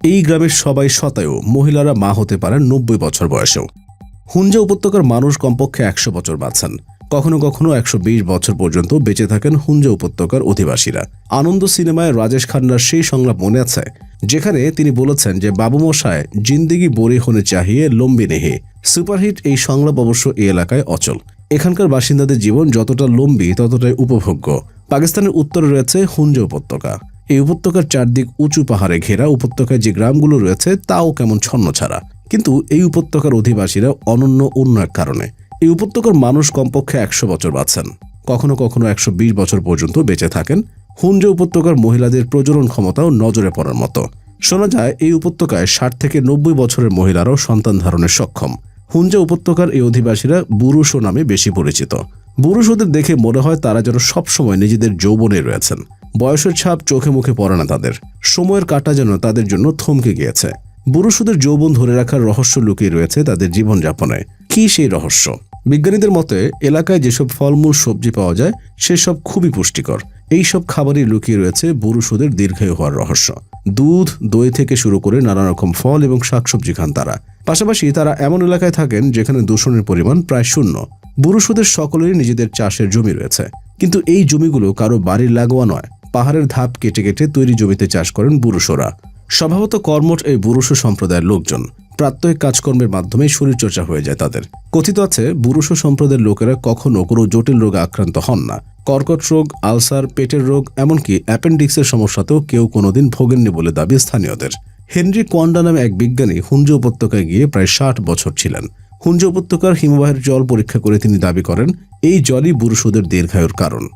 এই গ্রামের সবাই শতায়ু মহিলারা মা হতে পারেন নব্বই বছর বয়সেও। হুঞ্জা উপত্যকার মানুষ কমপক্ষে একশো বছর বাঁচেন কখনো কখনো একশো বিশ বছর পর্যন্ত বেঁচে থাকেন হুঞ্জা উপত্যকার অধিবাসীরা। আনন্দ সিনেমায় রাজেশ খান্নার সেই সংলাপ মনে আছে, যেখানে তিনি বলেছেন যে বাবু মশায় জিন্দিগি বড়ি হনে চাহিয়ে, লম্বি নেহে। সুপারহিট এই সংলাপ অবশ্য এই এলাকায় অচল। এখানকার বাসিন্দাদের জীবন যতটা লম্বি, ততটাই উপভোগ্য। পাকিস্তানের উত্তরে রয়েছে হুঞ্জা উপত্যকা। এই উপত্যকার চারদিক উঁচু পাহাড়ে ঘেরা। উপত্যকায় যে গ্রামগুলো রয়েছে, তাও কেমন ছন্ন ছাড়া কিন্তু এই উপত্যকার অধিবাসীরা অনন্য অন্য এক কারণে। এই উপত্যকার মানুষ কমপক্ষে একশো বছর বাঁচেন। কখনো কখনো একশো বিশ বছর পর্যন্ত বেঁচে থাকেন। হুঞ্জা উপত্যকার মহিলাদের প্রজনন ক্ষমতাও নজরে পড়ার মতো। শোনা যায়, এই উপত্যকায় ষাট থেকে নব্বই বছরের মহিলারাও সন্তান ধারণে সক্ষম। হুঞ্জা উপত্যকার এই অধিবাসীরা বুরুশো নামে বেশি পরিচিত। বুরুশোদের দেখে মনে হয় তারা যেন সবসময় নিজেদের যৌবনে রয়েছেন। বয়সের ছাপ চোখে মুখে পড়ে না তাদের। সময়ের কাটা যেন তাদের জন্য থমকে গিয়েছে। বুরুশুদের যৌবন ধরে রাখার রহস্য লুকিয়ে রয়েছে তাদের জীবনযাপনে। কি সেই রহস্য? বিজ্ঞানীদের মতে, এলাকায় যেসব ফলমূল, সবজি পাওয়া যায়, সেসব খুবই পুষ্টিকর। এই সব খাবারই লুকিয়ে রয়েছে বুরুশুদের দীর্ঘায়ু হওয়ার রহস্য। দুধ, দই থেকে শুরু করে নানা রকম ফল এবং শাকসবজি খান তারা। পাশাপাশি তারা এমন এলাকায় থাকেন যেখানে দূষণের পরিমাণ প্রায় শূন্য। বুরুশুদের সকলেরই নিজেদের চাষের জমি রয়েছে। কিন্তু এই জমিগুলো কারও বাড়ির লাগোয়া নয়। পাহাড়ের ধাপ কেটে কেটে তৈরি জমিতে চাষ করেন বুরুষরা স্বভাবত কর্মঠ এই বুরুষ সম্প্রদায়ের লোকজন। প্রাত্যহিক কাজকর্মের মাধ্যমে শরীরচর্চা হয়ে যায় তাদের। কথিত আছে বুরুষ সম্প্রদায়ের লোকেরা কখনো কোনো জটিল রোগে আক্রান্ত হন না। কর্কট রোগ, আলসার, পেটের রোগ, এমনকি অ্যাপেন্ডিক্সের সমস্যাতেও কেউ কোনোদিন ভোগেননি বলে দাবি স্থানীয়দের। হেনরি কোয়ান্ডা নামে এক বিজ্ঞানী হুঞ্জ উপত্যকায় গিয়ে প্রায় ষাট বছর ছিলেন। হুঞ্জ উপত্যকার হিমবাহের জল পরীক্ষা করে তিনি দাবি করেন, এই জলই বুরুষদের দীর্ঘায়ুর কারণ।